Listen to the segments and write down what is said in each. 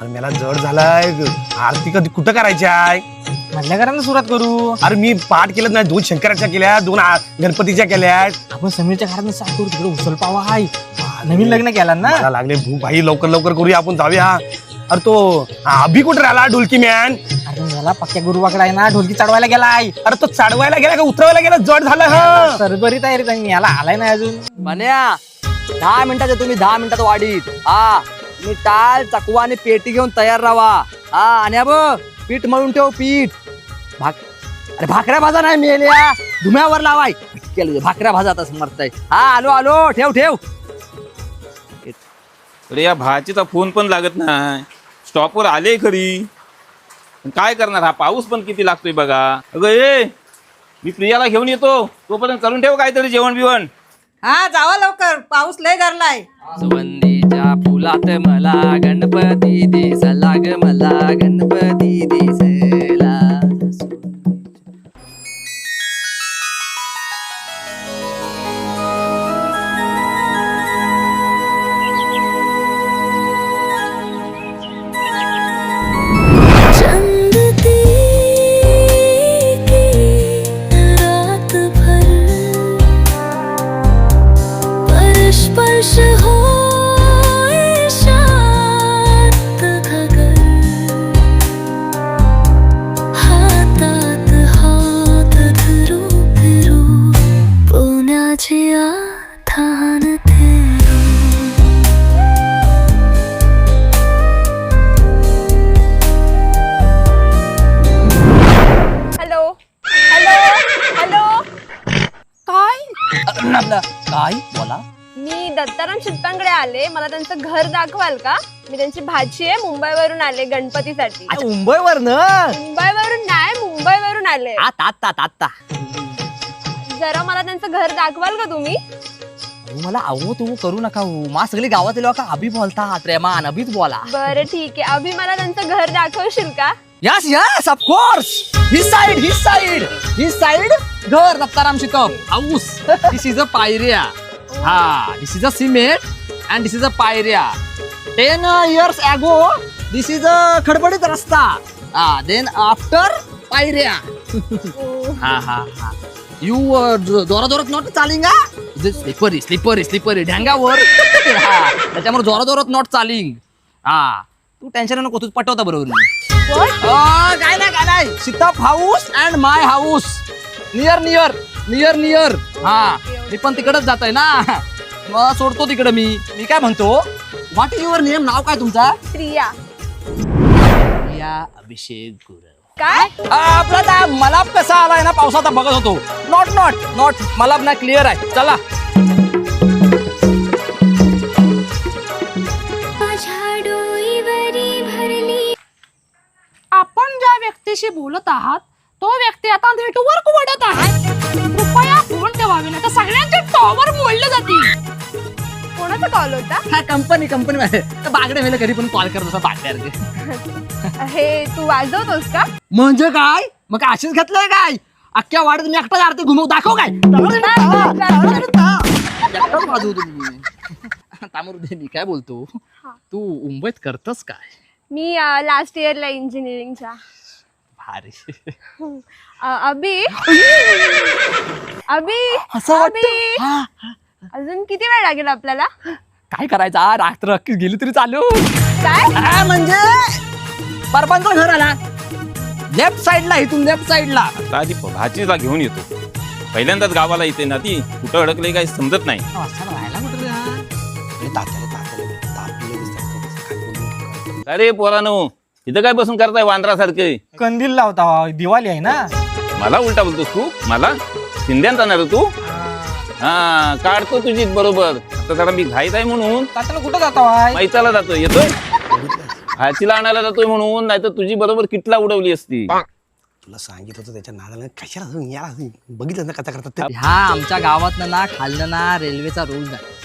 अरे मला जड झालाय. आरती कधी कुठं करायची आहे? मधल्या घरानं सुरुवात करू. अरे मी पाठ केलं नाही दोन शंकराच्या केल्या दोन आ- गणपतीच्या केल्या. आपण समीरच्या घरात साथ करू तिकडे उचल पावा हाय. नवीन लग्न केला ना? मला लागले भूक भाई. लवकर लवकर करूया आपण जाऊया. अरे तो हा, अभि कुठे राहिला ढोलकी मॅन अरे याला पक्क्या गुरुवाकडे आहे ना ढोलकी चढवायला गेलाय अरे तो चढवायला गेला का उतरवायला गेला? जड झालं हा. सरबरी तयारी त्यांनी याला आलाय ना अजून. म्हण्या दहा मिनिटाच्या तुम्ही दहा मिनिटात वाढीत. हा. तुम्ही टाळ चकवा आणि पेटी घेऊन तयार राहा. हा आणि अब पीठ मळून ठेव पीठ. भाक अरे भाकऱ्या भाजा नाही मेल्या. धुम्यावर लावाय. केलं भाकऱ्या भाजा आता मरताय. हा आलो आलो ठेव ठेव. अरे या भाचीचा फोन पण लागत नाही. स्टॉपवर आले खरी पण काय करणार? हा पाऊस पण किती लागतोय बघा. अगं ए मी प्रियाला घेऊन येतो. तोपर्यंत करून ठेव काहीतरी जेवण बिवण हा जावा लवकर. पाऊस लय धरलाय सुवंदीच्या फुलात मला गणपती दिसला ग मला गणपती दिस दाखवाल का? मी त्यांची भाची आहे मुंबईवरून आले गणपतीसाठी. मुंबईवर न मुंबईवरून नाही मुंबईवरून आले. आता आता आता जरा मला त्यांचं घर दाखवाल का तुम्ही? मला अहो तू करू नका हो. मा सगळी गावातील लोक अभि बोलतात प्रेमान अभिच बोला. बरं ठीक आहे. अभि मला त्यांचं घर दाखवशील का? यस यस ऑफ कोर्स ही साइड ही साइड ही साइड घर Dattaram Shikap house. This is a पायऱ्या. हा this is a cement and this is a पायऱ्या ten years ago this is अ खडबडीत रस्ता हा देन आफ्टर पायऱ्या हा हा हा यू जोरा जोरात नॉट चालिंग स्लिपरी स्लिपरी स्लिपरी ढ्यांगावर त्याच्यामुळे जोरा जोरात नॉट चालिंग हा तू टेन्शन नको तू पटवता बरोबर. काय नाही काय नाही. सीताप house and my house near near near near हा. मी पण तिकडच जात आहे ना. मग सोडतो तिकडे मी. मी काय म्हणतो? व्हॉट इज युअर नेम नाव काय तुमचा? प्रिया. या अभिषेक गुरव. काय? आपला त्या कसा आलाय ना पावसाचा बघत होतो. नॉट नॉट नॉट मलाब ना क्लिअर आहे. चला. माझ्या डोईवरी भरली. आपण ज्या व्यक्तीशी बोलत आहात तो व्यक्ती आता नेटवर्क वडत आहे. कृपया फोन ठेवावे नाही तर टॉवर मोडले जातील. कोणाचा कॉल होता? हा कंपनी कंपनी बागडे वेळेला कधी पण कॉल करत असं बागड्यासारखे. हे तू वाजवतोस का? म्हणजे काय? मग काय अशीच घेतलंय काय? अख्ख्या वाडीत मी एकटाच आरती घुमव दाखव काय? एकटाच वाजवतो मी. तामरुदे मी काय बोलतो? तू मुंबईत करतस काय? मी लास्ट इयरला इंजिनिअरिंगच्या भारी. अभि. अभि. असं अभि. वाटतं हा, अजून किती वेळ लागेल आपल्याला? काय करायचं? आ, रात्र अख्खी गेली तरी चालू. काय? म्हणजे? परबांचा घर आला. लेफ्ट साइडला इथून लेफ्ट साइडला आता आधी भाचीला घेऊन येतो. पहिल्यांदाच गावाला येते ना ती. कुठं अडकले काही समजत नाही. राहायला कुठं रे हा? अरे पोरानो? इथं काय बसून करताय वांद्रासारखे? कंदील लावता दिवाळी आहे ना? मला उलटा बोलतोस तू? मला? शिंद्यात जाणार आहे तू? हा काढतो तुझी बरोबर. आता जरा मी घाईत आहे म्हणून. तात्याला कुठं जाता वाय मैताला जातोय येतोय? भाचीला आणायला जातोय म्हणून नाही तर तुझी बरोबर किटला उडवली असती. तुला सांगितलं होतं त्याच्या नादाला कशाला जाऊन या? बघितलं ना कसा करतात ते. ह्या आमच्या गावात ना खाल्लं ना रेल्वेचा रोज नाही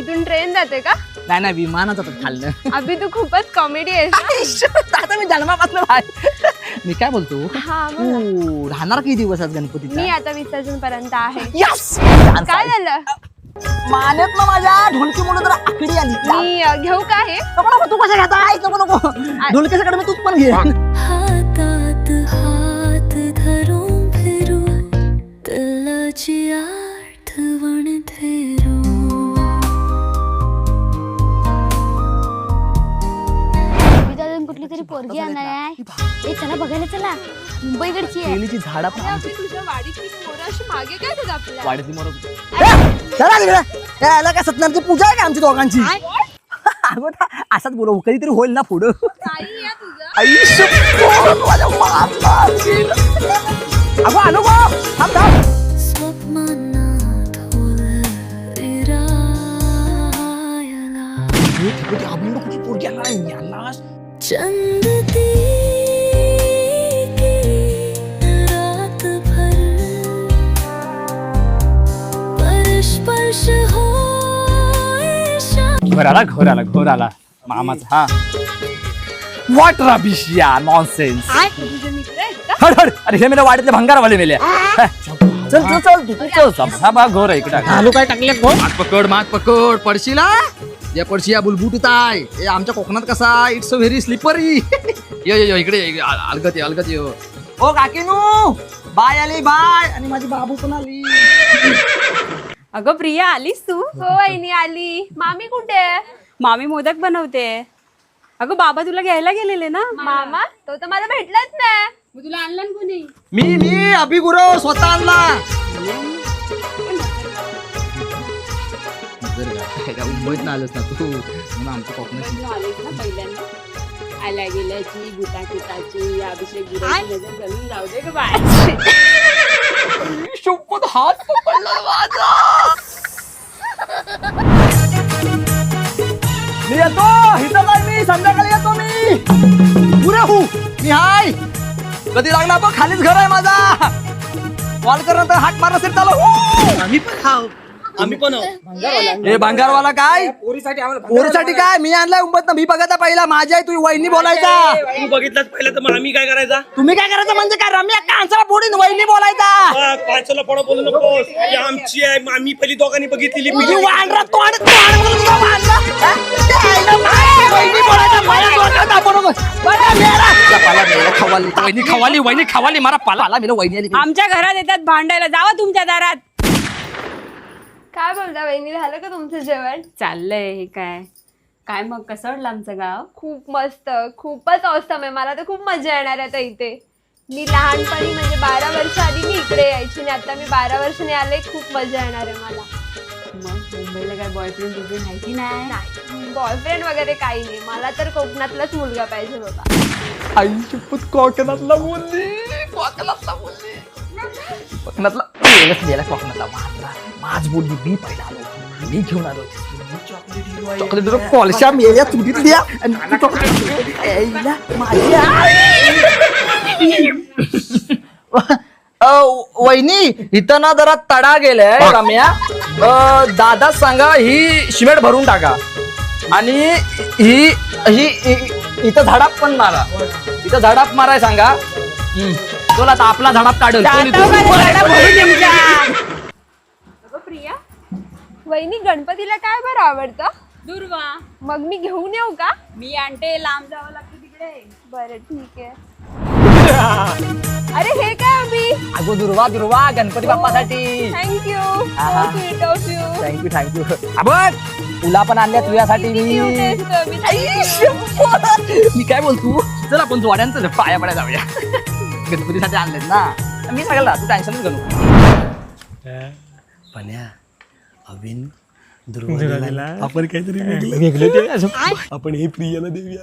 इथून ट्रेन जाते का? नाही नाही विमानाचं खाल्लं अभि तू खूपच कॉमेडी आहेस. ना. आता मी जन्मापासून आहे. मी काय बोलतो? हा बोला. तू राहणार किती दिवस आज गणपतीचा? मी आता विसर्जन पर्यंत आहे. यस काय झालं? मान्यात ना माझ्या ढोलकी मुलं जरा आकडी आली. मी अ, घेऊ का हे? नको नको तू कसं घेता ऐक नको नको. ढोलकेच्याकडे मी तूच पण घे चला मुंबईकडची आहे. केळीची झाडं पण आपली तुझ्या वाडीतली मोरं अशी मागे काय वाडीतली मोर चला तिकडे. याला काय सत्यनारायणची पूजा आहे का आमची दोघांची? अगं असाच बोलव कधीतरी होईल ना पुढं. काही या तुझं. आई शप्पथ, माझ्या बापा. अगं आलो गो. थांब थांब. स्वप्नात राहायला हे, तिकडे ते अभिनव कुठे पोरगी आला याला चंद घर आला घर आला घर आला मामाचा हा. वॉट रबिश या नॉनसेन्स तुझे मित्र आहेत का? हड हड. अरे हे मेरे वाडीतले भंगारवाले मेले. चल चल चल. तू तू चल. हा बा घर आहे इकडे काय टाकले माग पकड माग पकड. पडशील? या पडशी या बुलबुटीत आहे. हे आमच्या कोकणात कसा इट्स अ व्हेरी स्लिपरी ये ये ये, इकडे ये, इकडे. अल- अलगत ये अलगत ये. ओ काकीनू! बाय आली बाय. आणि माझी बाबू पण आली. अगं प्रिया आलीस तू? हो वहिनी आली. मामी कुठे आहे? मामी मोदक बनवते. अगं बाबा तुला घ्यायला गेलेले ना? मामा तो तर मला भेटलाच नाही. मग तुला आणलं कोणी? मी मी अभिगुरव स्वतः आणला. जर का- काय मुंबईत ना आलंस ना तू म्हणून कोकणात आलीस ना पहिल्यांदा? आल्या गेल्याची गुटा अभिषेक गुराची नजर घालून जाऊ दे ग बाय शपथ हात पकडला माझा मी येतो. इथं काय मी? संध्याकाळी येतो मी. पुरे हो. मी हाय. कधी लागला बघ खालीच घर आहे माझा. कॉल कर तर हाक मार असेल त्याला आम्ही पण आम्ही पण हे भंगारवाला काय? पोरीसाठी काय? मी आणलाय मुंबईत मी बघायचा पहिला. माझी आहे तुझी वहिनी बोलायचा. तू बघितलाच पहिलं तर मग आम्ही काय करायचा? तुम्ही काय करायचं म्हणजे काय? रम्या कांसाला फोडीन वहिनी बोलायचा. पाचला पडा बोलू नको ही आमची आहे. आम्ही पहिली दोघांनी बघितलेली पाला मेला, खवाली. वहिनी खवाली वहिनी खवाली. मारा पाला. पाला मेला, वहिनी आली. आमच्या घरात येतात भांडायला. जावा तुमच्या दारात. काय बोलता वहिनी झालं का तुमचं जेवण? चाललंय हे काय? काय मग कसं वाटलं आमचं गाव? खूप मस्त खूपच औसम आहे. मला तर खूप मजा येणार आहे आता इथे. मी लहानपणी म्हणजे बारा वर्ष आधी मी इकडे यायची आणि आता मी बारा वर्षाने आले खूप मजा येणार आहे मला. मग मुंबईला काय बॉयफ्रेंड बिफ्रेंड आहे की नाही? नाही बॉयफ्रेंड वगैरे काही नाही. मला तर कोकणातलाच मुलगा पाहिजे बाबा आई शपथ कोकणातला बोलली कोकणातला बोलली. कोकणातला गेला कोकणातला माझा माझ बोलली मी पहिला आलो मी घेऊन आलो. चॉकलेट मेल्या द्या आणि वहिनी इथं ना जरा तडा गेलाय रम्या. दादा सांगा ही सिमेंट भरून टाका. आणि ही ही इथं झाडाप पण मारा. इथं झाडाप माराय सांगा. चल आता आपला इथून. अगं प्रिया वहिनी गणपतीला काय बरं आवडतं? दुर्वा. मग मी घेऊन येऊ का? मी आणते लांब जावं लागतं तिकडे. बरं ठीक आहे. अरे हे काय अभि? अगो दुर्वा दुर्वा गणपती बाप्पासाठी. थँक्यू आहा. Sweet of you thank you thank you आपण तुला पण आणल्या तुझ्यासाठी मी. मी काय बोलतो? चल आपण जोड्यांचं पाया पडायला जाऊया. गणपतीसाठी आणलेत ना मी सांगायला तू टेन्शनच घेऊ नको. पण्या अविन दुर्वाला आपण काहीतरी वेगळं वेगळे आपण हे प्रियाला देऊया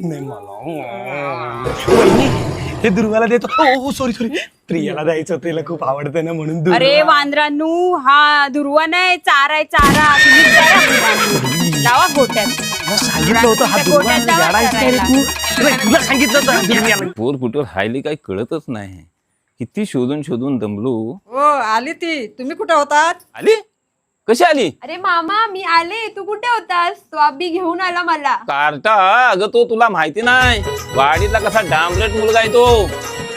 नाही मला हे दुर्वाला देतो हो सॉरी सॉरी प्रियाला द्यायचं तिला खूप आवडतं ना म्हणून. अरे वांद्रानू हा दुर्वा नाही चारा आहे चारा तुम्ही. जावा गोट्यात तुला सांगितलं होतं हा दुर्वा तू तुला सांगितलं. पोर कुठं राहिली काही कळतच नाही. किती शोधून शोधून दमलो. हो आली ती. तुम्ही कुठे होतात? आली? कशी आली? अरे मामा मी आले. तू कुठे होतास? तो अभि घेऊन आला मला. कार्टा अगं तो तुला माहिती नाही. वाडीतला कसा डांबरेट मुलगा आहे तो.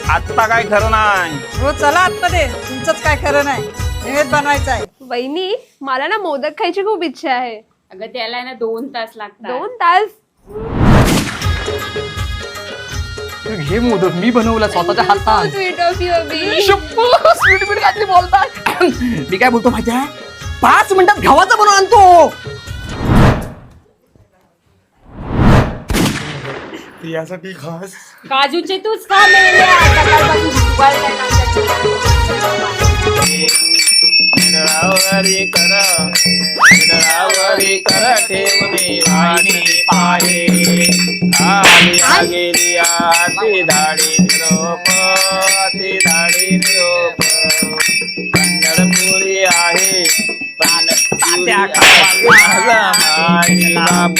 आत्ता काय खरं नाही. हो चला आतमध्ये. तुमचंच काय खरं नाही. निवेद बनवायचं आहे. वहिनी मला ना मोदक खायची खूप इच्छा आहे. अगं त्याला ना दोन तास लागतात. दोन तास? हे मोदक मी बनवला स्वतःच्या हातात. बोलतात मी काय बोलतो माहिती आहे? पाच मिनिटात गव्हाचा बनवून आणतो. प्रियासाठी खास काजूचे तूच खा निरावरी कर. निरावरी कर ठेवणे वाहिनी पाहे. आली गेली आती धाडी निरोप ती धाडी निरोप. पंढरपुरी आहे प्राण तात्या माझा माई बाप.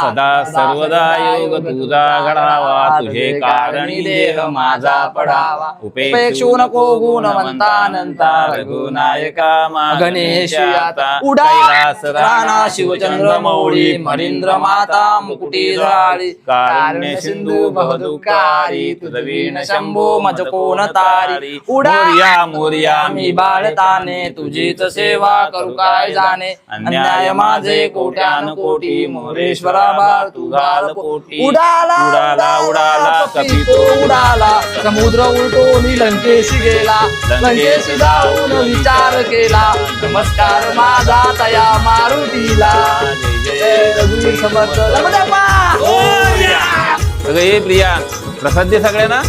सदा सर्वदा योग तुझा घडावा तुझे कारणी देह माझा पडावा. उपेक्षू नको गुणवंतानंता रघुनायका गणेश आता उडा. कैलास राणा शिवचंद्र मौळी मरींद्र माता मुकुटी झाळी कारुण्य सिंधू बहुदुःखारी तुझवीण शंभो मज कोण तारी. उडा. मोर्या मोर्या मी बाळताने. तुझीच सेवा करू काय जाणे. अन्याय माझे कोट्यान कोटी. मोरेश्वरा तू घाल पोटी. उडाला उडाला, उडाला, कपितो उडाला. समुद्र उलटो मी लंकेशी गेला. लंकेशी जाऊन विचार केला. नमस्कार माझा तया मारुतीला. जय रघुवीर समर्थ. ये प्रिया. प्रसाद दे सगळ्यांना.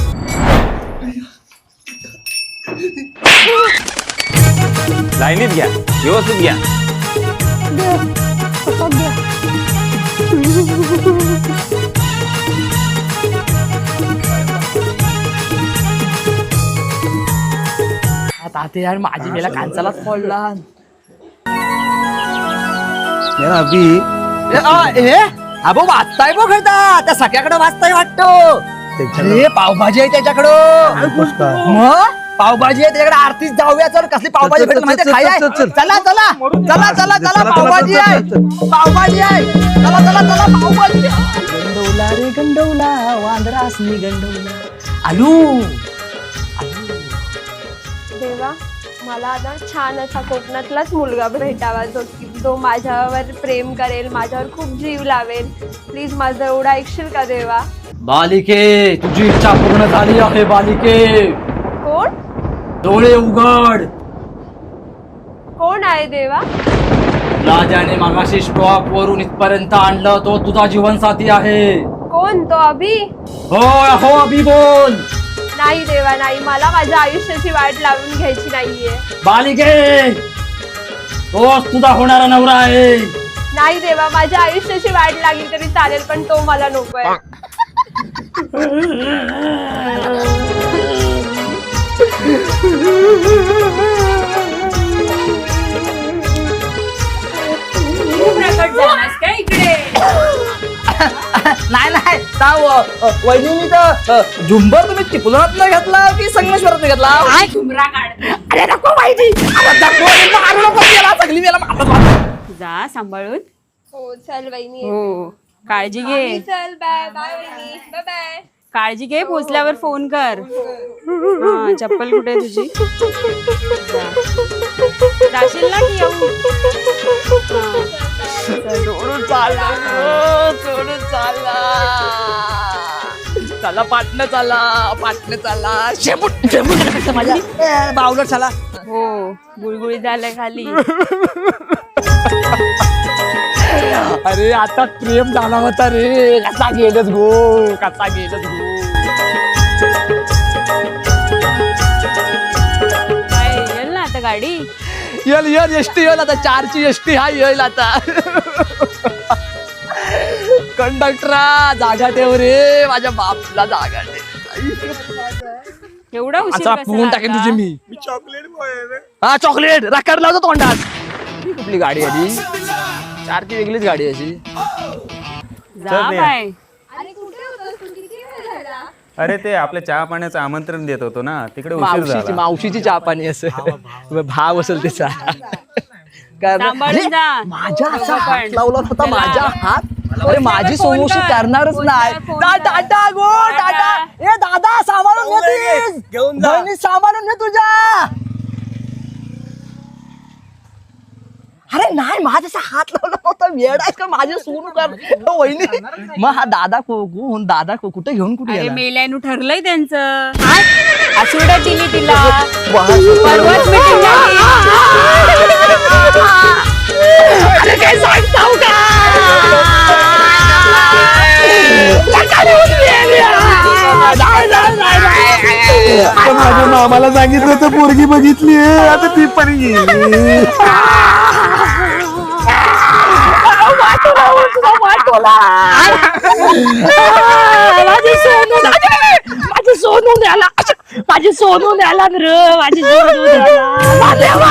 लाईनीत घ्या. व्यवस्थित घ्या. ताते यार माझी मेला कांचालाच पडला ए अबो वाचताय बघ त्या सगळ्याकडे वाचताय वाटतो. पावभाजी आहे त्याच्याकडं. मग पावभाजी आहे त्याच्याकडे. आरतीच जाऊया चल. कसली पावभाजी भेटेल माहिती खाय चला चला चला. चला चला. पावभाजी आहे. पावभाजी आहे. चला चला चला. पावभाजी. गंडवला रे गंडवला. वांदरासनी गंडवला. आलू. देवा. मला आता छान असा कोकणातलाच मुलगा भेटावा जो की तो माझ्यावर प्रेम करेल माझ्यावर खूप जीव लावेल. प्लीज माझं एवढं ऐकशील का देवा? बालिके तुझी इच्छा पूर्ण झाली आहे बालिके. कोण? डोळे उघड. कोण आहे देवा? राजाने मागाशी स्टॉक वरून इथपर्यंत आणलं तो तुझा जीवनसाथी आहे. कोण तो अभि? हो हो अभि बोल. नाही देवा नाही. मला माझ्या आयुष्याची वाट लावून घ्यायची नाहीये. बालिके तोच तुझा होणारा नवरा आहे. नाही देवा माझ्या आयुष्याची वाट लागली तरी चालेल पण तो मला नकोय प्रकट इकडे नाही नाही वहिनीने तर झुंबर तुम्ही चिपळूणात घेतला की संगमेश्वरात घेतला झुमरा काढ अरे नको माहिती सगळी. जा सांभाळून हो चल वहिनी हो काळजी घे चल बाय बाय वहिनी बाय बाय काळजी घे पोचल्यावर फोन कर हा चप्पल कुठे आहे तुझी जा. जाशील ना की येऊ हा. सोडून चालला गं, सोडून चालला चला पाटणं चला पाटणं चला. शेपूट शेपूट. माझ्या ए, बावलट चला. हो गुळगुळीत झालंय खाली. अरे आता प्रेम झाला होता रे. कसा गेलच गो कसा गेलच गो. काय येईल ना आता गाडी? येल येल एसटी येईल आता. चारची एसटी हा येईल आता. कंडक्टरा जागा ठेव रे. माझ्या बापला जागा ठेव. एवढा उशीर आता कसा फोन टाकेन? तुझे मी. चॉकलेट बॉय हा चॉकलेट लावतो तोंडात. ही कुठली गाडी आहे ती? चारची वेगळीच गाडी आहे अशी. जा बाय. अरे ते आपल्या चहा पाण्याचं आमंत्रण देत होतो ना. तिकडे उशीर मावशीची झाला. मावशीची चहा पाणी असं. भाव असेल तिचा कारण- सांभाळून अरे, जा. माझ्या असा हात. लावला होता. माझ्या हात. अरे माझी सोमोशी कर. करणारच नाही. टा-. टाटा गो टाटा. ए दादा सांभाळून घेतीस घेऊन जा. बहिणी सांभाळून घे तुझ्या. अरे नाही माझ्या असा हात लावला होता वेळ आहे का माझे सोनू कर वहिनी. मग हा दादा को- कोण दादा को- कुठे घेऊन कुठे अरे गेला? मेल्यानु ठरलंय त्यांचं. आसुडा दिली तिला. वा. परवाच meeting झाली. अरे काय सांगताव का आता माझ्या मामाला सांगितलं तर पोरगी बघितली आता ती पण गेली माझी सोनू माझी सोनू न्याला माझी सोनू न्याला र माझी सोनू माझ्या देवा.